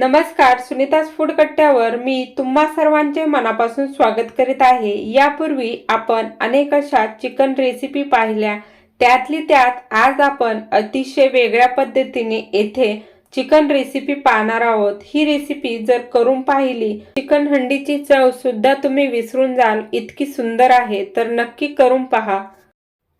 नमस्कार सुनीतास फूड कट्ट्यावर मी तुम्हा सर्वांचे मनापासून स्वागत करीत आहे. यापूर्वी आपण अनेक अशा चिकन रेसिपी पाहिल्या. त्यातली त्यात आज आपण अतिशय वेगळ्या पद्धतीने येथे चिकन रेसिपी पाहणार आहोत. ही रेसिपी जर करून पाहिली चिकन हंडीची चव सुद्धा तुम्ही विसरून जाल. इतकी सुंदर आहे. तर नक्की करून पहा.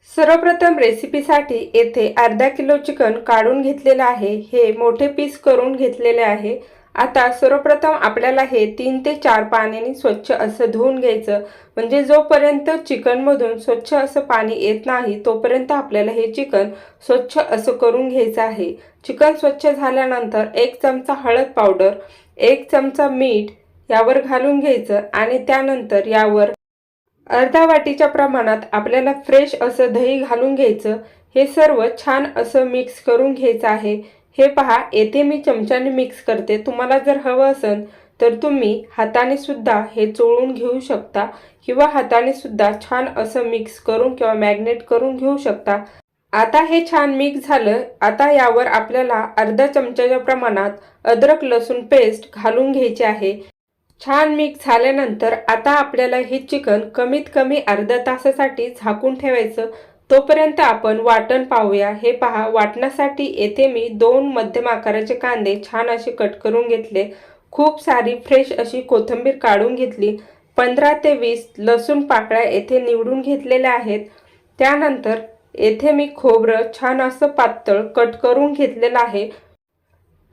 सर्वप्रथम रेसिपीसाठी येथे अर्धा किलो चिकन काढून घेतलेलं आहे. हे मोठे पीस करून घेतलेले आहे. आता सर्वप्रथम आपल्याला हे तीन ते चार पाण्याने स्वच्छ असं धुवून घ्यायचं. म्हणजे जोपर्यंत चिकनमधून स्वच्छ असं पाणी येत नाही तोपर्यंत आपल्याला हे चिकन स्वच्छ असं करून घ्यायचं आहे. चिकन स्वच्छ झाल्यानंतर एक चमचा हळद पावडर एक चमचा मीठ यावर घालून घ्यायचं आणि त्यानंतर यावर अर्धा वाटीच्या प्रमाणात आपल्याला फ्रेश असं दही घालून घ्यायचं. हे सर्व छान असं मिक्स करून घ्यायचं आहे. हे पहा येथे मी चमच्याने मिक्स करते. तुम्हाला जर हवं असेल तर तुम्ही हाताने सुद्धा हे चोळून घेऊ शकता किंवा हाताने सुद्धा छान असं मिक्स करून किंवा मॅग्नेट करून घेऊ शकता. आता हे छान मिक्स झालं. आता यावर आपल्याला अर्धा चमच्याच्या प्रमाणात अद्रक लसूण पेस्ट घालून घ्यायची आहे. छान मिक्स झाल्यानंतर आता आपल्याला हे चिकन कमीत कमी अर्धा तासासाठी झाकून ठेवायचं. तोपर्यंत आपण वाटण पाहूया. हे पहा वाटण्यासाठी येथे मी दोन मध्यम आकाराचे कांदे छान असे कट करून घेतले. खूप सारी फ्रेश अशी कोथिंबीर काढून घेतली. पंधरा ते वीस लसूण पाकळ्या येथे निवडून घेतलेल्या आहेत. त्यानंतर येथे मी खोबरं छान असं पातळ कट करून घेतलेलं आहे.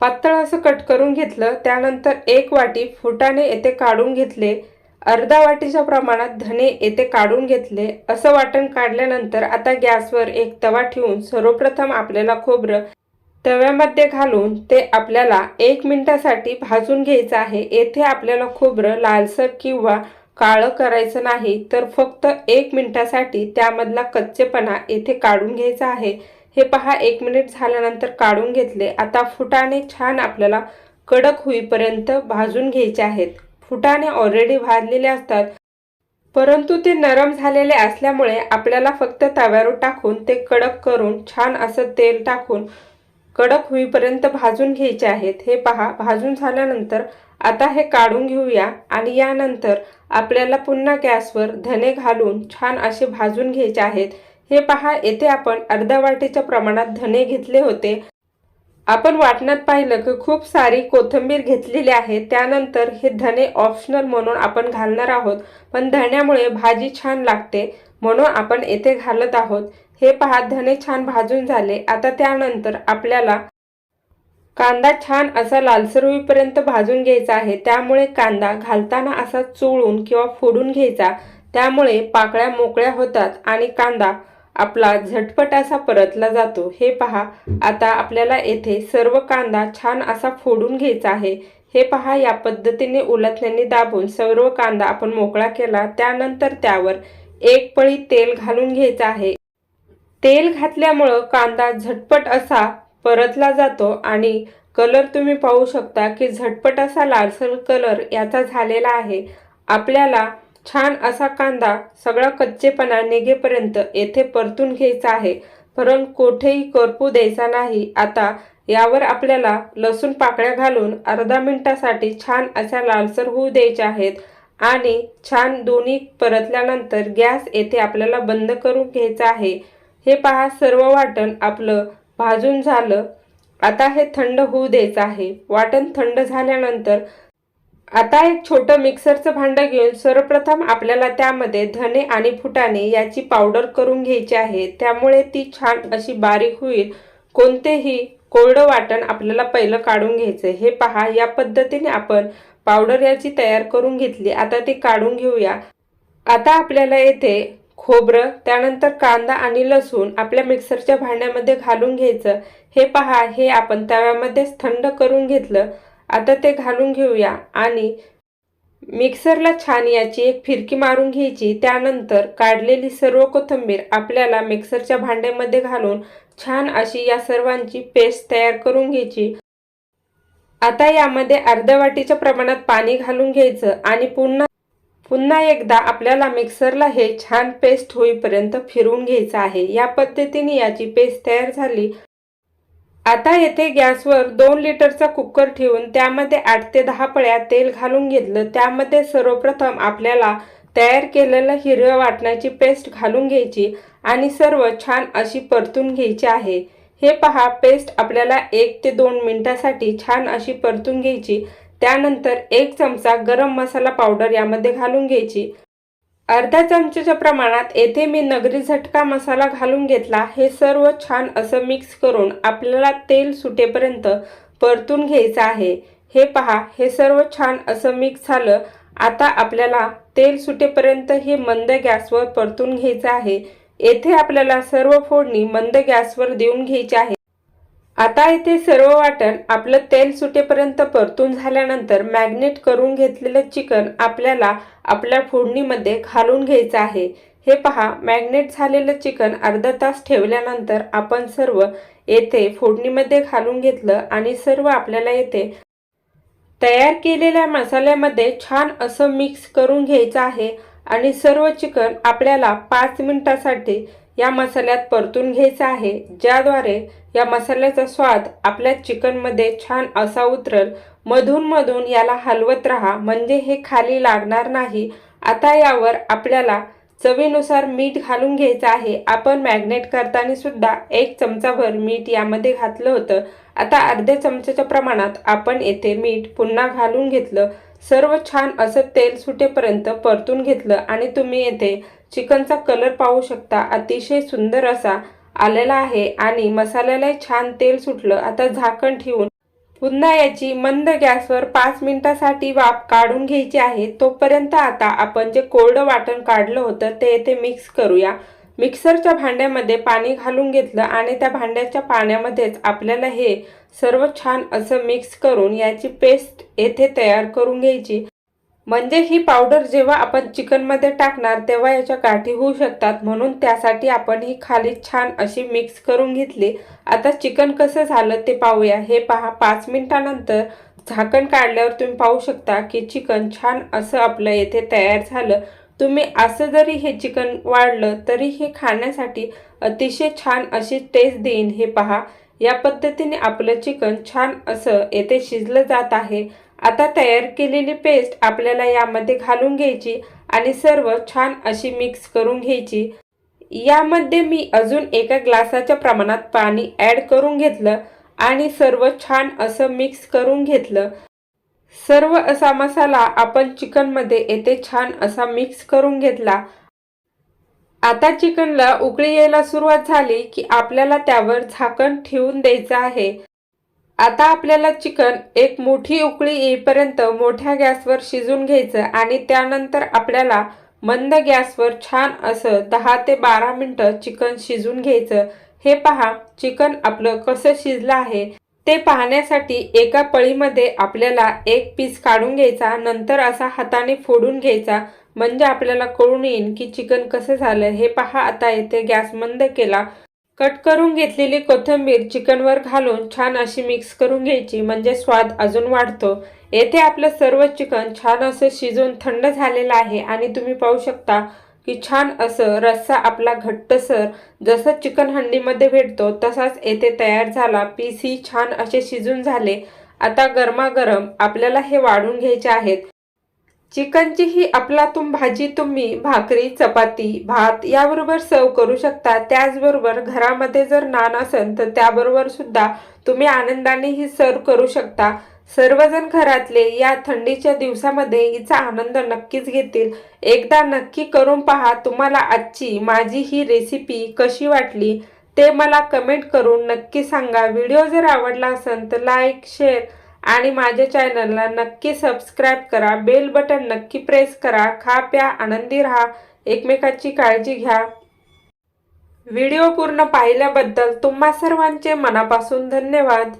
पातळ असं कट करून घेतलं त्यानंतर एक वाटी फुटाणे येथे काढून घेतले अर्धा वाटीच्या प्रमाणात धने येथे काढून घेतले. असं वाटण काढल्यानंतर आता गॅसवर एक तवा ठेवून सर्वप्रथम आपल्याला खोबरं तव्यामध्ये घालून ते आपल्याला एक मिनिटासाठी भाजून घ्यायचं आहे. येथे आपल्याला खोबरं लालसर किंवा काळं करायचं नाही तर फक्त एक मिनिटासाठी त्यामधला कच्चेपणा येथे काढून घ्यायचा आहे. हे पहा एक मिनिट झाल्यानंतर काढून घेतले. आता फुटाने छान आपल्याला कडक होईपर्यंत भाजून घ्यायचे आहेत. फुटाने ऑलरेडी भाजलेले असतात परंतु ते नरम झालेले असल्यामुळे आपल्याला फक्त तव्यावर टाकून ते कडक करून छान असं तेल टाकून कडक होईपर्यंत भाजून घ्यायचे आहेत. हे पहा भाजून झाल्यानंतर आता हे काढून घेऊया आणि यानंतर आपल्याला पुन्हा गॅसवर धने घालून छान असे भाजून घ्यायचे आहेत. हे पहा येथे आपण अर्धा वाटीच्या प्रमाणात धने घेतले होते. आपण वाटण्यात पाहिलं की खूप सारी कोथिंबीर घेतलेली आहे. त्यानंतर हे धने ऑप्शनल म्हणून आपण घालणार आहोत. पण धण्यामुळे भाजी छान लागते म्हणून आपण येथे घालत आहोत. हे पहा धने छान भाजून झाले. आता त्यानंतर आपल्याला कांदा छान असा लालसर होईपर्यंत भाजून घ्यायचा आहे. त्यामुळे कांदा घालताना असा चोळून किंवा फोडून घ्यायचा. त्यामुळे पाकळ्या मोकळ्या होतात आणि कांदा आपला झटपट असा परतला जातो. हे पहा आता आपल्याला येथे सर्व कांदा छान असा फोडून घ्यायचा आहे. हे पहा या पद्धतीने उलटण्याने दाबून सर्व कांदा आपण मोकळा केला. त्यानंतर त्यावर एक पळी तेल घालून घ्यायचं आहे. तेल घातल्यामुळं कांदा झटपट असा परतला जातो आणि कलर तुम्ही पाहू शकता की झटपट असा लालसर कलर याचा झालेला आहे. आपल्याला छान असा कांदा सगळा कच्चेपणा निघेपर्यंत येथे परतून घ्यायचा आहे. परंतु कोठेही करपू द्यायचा नाही. आता यावर आपल्याला लसूण पाकळ्या घालून अर्धा मिनिटासाठी छान अशा लालसर होऊ द्यायच्या आहेत आणि छान दोन्ही परतल्यानंतर गॅस येथे आपल्याला बंद करून घ्यायचा आहे. हे पहा सर्व वाटण आपलं भाजून झालं. आता हे थंड होऊ द्यायचं आहे. वाटण थंड झाल्यानंतर आता एक छोटं मिक्सरचं भांडं घेऊन सर्वप्रथम आपल्याला त्यामध्ये धने आणि फुटाणे याची पावडर करून घ्यायची आहे. त्यामुळे ती छान अशी बारीक होईल. कोणतेही कोरडं वाटण आपल्याला पहिलं काढून घ्यायचं हे पहा या पद्धतीने आपण पावडर याची तयार करून घेतली. आता ती काढून घेऊया. आता आपल्याला येथे खोबरं त्यानंतर कांदा आणि लसूण आपल्या मिक्सरच्या भांड्यामध्ये घालून घ्यायचं. हे पहा हे आपण तव्यामध्येच थंड करून घेतलं. आता ते घालून घेऊया आणि मिक्सरला छान याची एक फिरकी मारून घ्यायची. त्यानंतर काढलेली सर्व कोथिंबीर आपल्याला मिक्सरच्या भांड्यामध्ये घालून छान अशी या सर्वांची पेस्ट तयार करून घ्यायची. आता यामध्ये अर्ध्या वाटीच्या प्रमाणात पाणी घालून घ्यायचं आणि पुन्हा पुन्हा एकदा आपल्याला मिक्सरला हे छान पेस्ट होईपर्यंत फिरवून घ्यायचं आहे. या पद्धतीने याची पेस्ट तयार झाली. आता येथे गॅसवर दोन लिटरचा कुकर ठेवून त्यामध्ये आठ ते दहा पळ्या तेल घालून घेतलं. त्यामध्ये सर्वप्रथम आपल्याला तयार केलेलं हिरव्या वाटणाची पेस्ट घालून घ्यायची आणि सर्व छान अशी परतून घ्यायची आहे. हे पहा पेस्ट आपल्याला एक ते दोन मिनटासाठी छान अशी परतून घ्यायची. त्यानंतर एक चमचा गरम मसाला पावडर यामध्ये घालून घ्यायची. अर्धा चमच्याच्या प्रमाणात येथे मी नगरी झटका मसाला घालून घेतला. हे सर्व छान असं मिक्स करून आपल्याला तेल सुटेपर्यंत परतून घ्यायचं आहे. हे पहा हे सर्व छान असं मिक्स झालं. आता आपल्याला तेल सुटेपर्यंत हे मंद गॅसवर परतून घ्यायचं आहे. येथे आपल्याला सर्व फोडणी मंद गॅसवर देऊन घ्यायची आहे. आता येथे सर्व वाटण आपलं तेल सुटेपर्यंत परतून झाल्यानंतर मॅग्नेट करून घेतलेलं चिकन आपल्याला आपल्या फोडणीमध्ये घालून घ्यायचं आहे. हे पहा मॅग्नेट झालेलं चिकन अर्धा तास ठेवल्यानंतर आपण सर्व येथे फोडणीमध्ये घालून घेतलं आणि सर्व आपल्याला येथे तयार केलेल्या मसाल्यामध्ये छान असं मिक्स करून घ्यायचं आहे आणि सर्व चिकन आपल्याला पाच मिनिटासाठी या मसाल्यात परतून घ्यायचं आहे ज्याद्वारे या मसाल्याचा स्वाद आपल्या चिकनमध्ये छान असा उतरल मधून मधून याला हलवत राहा म्हणजे हे खाली लागणार नाही. आता यावर आपल्याला चवीनुसार मीठ घालून घ्यायचं आहे. आपण मॅग्नेट करताना सुद्धा एक चमचाभर मीठ यामध्ये घातलं होतं. आता अर्ध्या चमच्याच्या प्रमाणात आपण येथे मीठ पुन्हा घालून घेतलं. सर्व छान असं तेल सुटेपर्यंत परतून घेतलं आणि तुम्ही येथे चिकनचा कलर पाहू शकता. अतिशय सुंदर असा आलेला आहे आणि मसाल्याला छान तेल सुटलं. आता झाकण ठेवून पुन्हा याची मंद गॅसवर पाच मिनिटासाठी वाफ काढून घ्यायची आहे. तोपर्यंत आता आपण जे कोरडं वाटण काढलं होतं ते येथे मिक्स करूया. मिक्सरच्या भांड्यामध्ये पाणी घालून घेतलं आणि त्या भांड्याच्या पाण्यामध्येच आपल्याला हे सर्व छान असं मिक्स करून याची पेस्ट येथे तयार करून घ्यायची. म्हणजे ही पावडर जेव्हा आपण चिकनमध्ये टाकणार तेव्हा याच्या गाठी होऊ शकतात. म्हणून त्यासाठी आपण ही खाली छान अशी मिक्स करून घेतली. आता चिकन कसं झालं ते पाहूया. हे पहा पाच मिनिटानंतर झाकण काढल्यावर तुम्ही पाहू शकता की चिकन छान असं आपलं येथे तयार झालं. तुम्ही असं जरी हे चिकन वाढलं तरी हे खाण्यासाठी अतिशय छान अशी टेस्ट देईन. हे पहा या पद्धतीने आपलं चिकन छान असं येथे शिजलं जात आहे. आता तयार केलेली पेस्ट आपल्याला यामध्ये घालून घ्यायची आणि सर्व छान अशी मिक्स करून घ्यायची. यामध्ये मी अजून एका ग्लासाच्या प्रमाणात पाणी ॲड करून घेतलं आणि सर्व छान असं मिक्स करून घेतलं. सर्व असा मसाला आपण चिकनमध्ये येथे छान असा मिक्स करून घेतला. आता चिकनला उकळी यायला सुरुवात झाली की आपल्याला त्यावर झाकण ठेवून द्यायचं आहे. आता आपल्याला चिकन एक मोठी उकळी येईपर्यंत मोठ्या गॅसवर शिजून घ्यायचं आणि त्यानंतर आपल्याला मंद गॅसवर छान असं दहा ते बारा मिनटं चिकन शिजून घ्यायचं. हे पहा चिकन आपलं कसं शिजलं आहे. ते पाहण्यासाठी एका पळीमध्ये आपल्याला एक पीस काढून घ्यायचा नंतर असा हाताने फोडून घ्यायचा. म्हणजे आपल्याला कळून येईल की चिकन कसं झालं. हे पहा आता येथे गॅस मंद केला. कट करून घेतलेली कोथिंबीर चिकनवर घालून छान अशी मिक्स करून घ्यायची म्हणजे स्वाद अजून वाढतो. येथे आपलं सर्व चिकन छान असं शिजून थंड झालेलं आहे आणि तुम्ही पाहू शकता की छान असं रस्सा आपला घट्टसर जसं चिकन हंडीमध्ये भेटतो तसाच येथे तयार झाला पीस ही छान असे शिजून झाले. आता गरमागरम आपल्याला हे वाढून घ्यायचे आहेत. चिकनची ही अफलातून भाजी तुम्ही भाकरी चपाती भात याबरोबर सर्व करू शकता. त्याचबरोबर घरामध्ये जर नान असेल तर त्याबरोबर सुद्धा तुम्ही आनंदाने ही सर्व करू शकता. सर्वजण घरातले या थंडीच्या दिवसामध्ये हिचा आनंद नक्कीच घेतील. एकदा नक्की करून पहा तुम्हाला आजची माझी ही रेसिपी कशी वाटली. ते मला कमेंट करून नक्की सांगा. व्हिडिओ जर आवडला असेल तर लाईक शेअर आणि माझ्या चॅनलला नक्की सबस्क्राईब करा बेल बटन नक्की प्रेस करा खा प्या आनंदी राहा एकमेकाची काळजी घ्या. व्हिडिओ पूर्ण पाहिल्याबद्दल तुम्हा सर्वांचे मनापासून धन्यवाद.